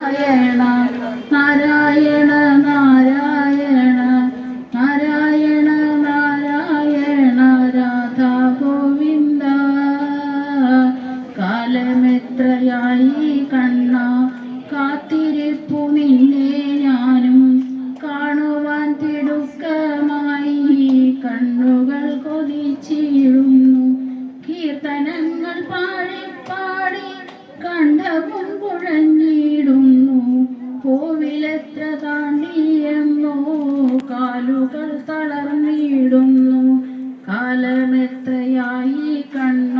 നാരായണ നാരായണ നാരായണ നാരായണ നാരായണ രാധാ ഗോവിന്ദ. കാലമെത്രയായി കണ്ണ കാത്തിരിപ്പു നിന്നെ ഞാനും. കാണുവാൻ തിടുക്കമായി കണ്ണുകൾ കൊതിച്ചിടുന്നു കീർത്തനങ്ങൾ പാടി പാടി കണ്ഠവും കുഴഞ്ഞിടുന്നു. കോവിലെത്ര താണ്ടിയെന്നോ കാലുകൾ തളർന്നിടുന്നു. കാലമെത്രയായി കണ്ണ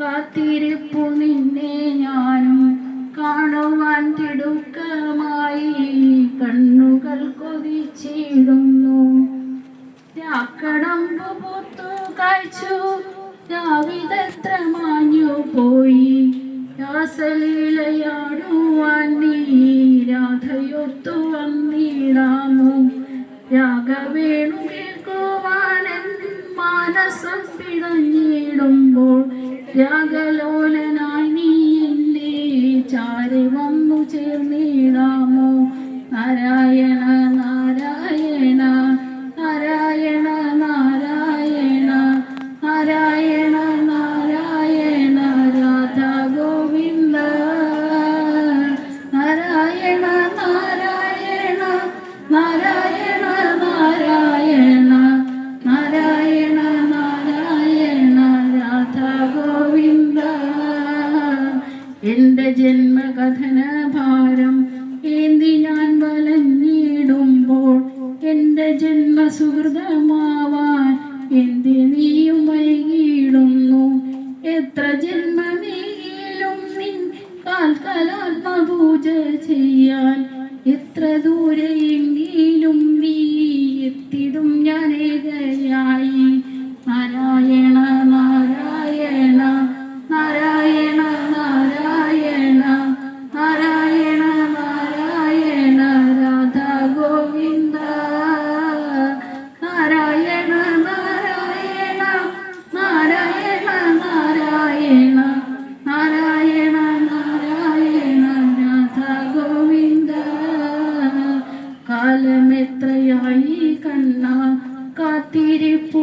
കാത്തിരിപ്പു നിന്നെ ഞാനും. കാണുവാൻ തിടുക്കമായി കണ്ണുകൾ കൊതിച്ചിടുന്നു. രാക്കടമ്പു പൂത്തു കാഴ്ചു രാവിലെത്ര മാഞ്ഞു പോയി. രാസലീലയാടുവാൻ നീ രാധയോർത്തു വന്നിടാമോ രാഗവേണു കേൾക്കുവാൻ മാനസം പിടഞ്ഞിടുമ്പോൾ രാഗലോലനായി നീ എന്നെ ചാരി എന്റെ ജന്മകഥന ഭാരം ഏന്തി ഞാൻ വലഞ്ഞിടുമ്പോൾ എന്റെ ജന്മസുഹൃതമാവാൻ എന്തി നീയും വൈകിടുന്നു എത്ര ജന്മമേലും നിൻ കാൽക്കലാത്മപൂജ ചെയ്യാൻ എത്ര ദൂരെയെങ്കിലും കാലമെത്രയായി കണ്ണ? കാത്തിരിപ്പു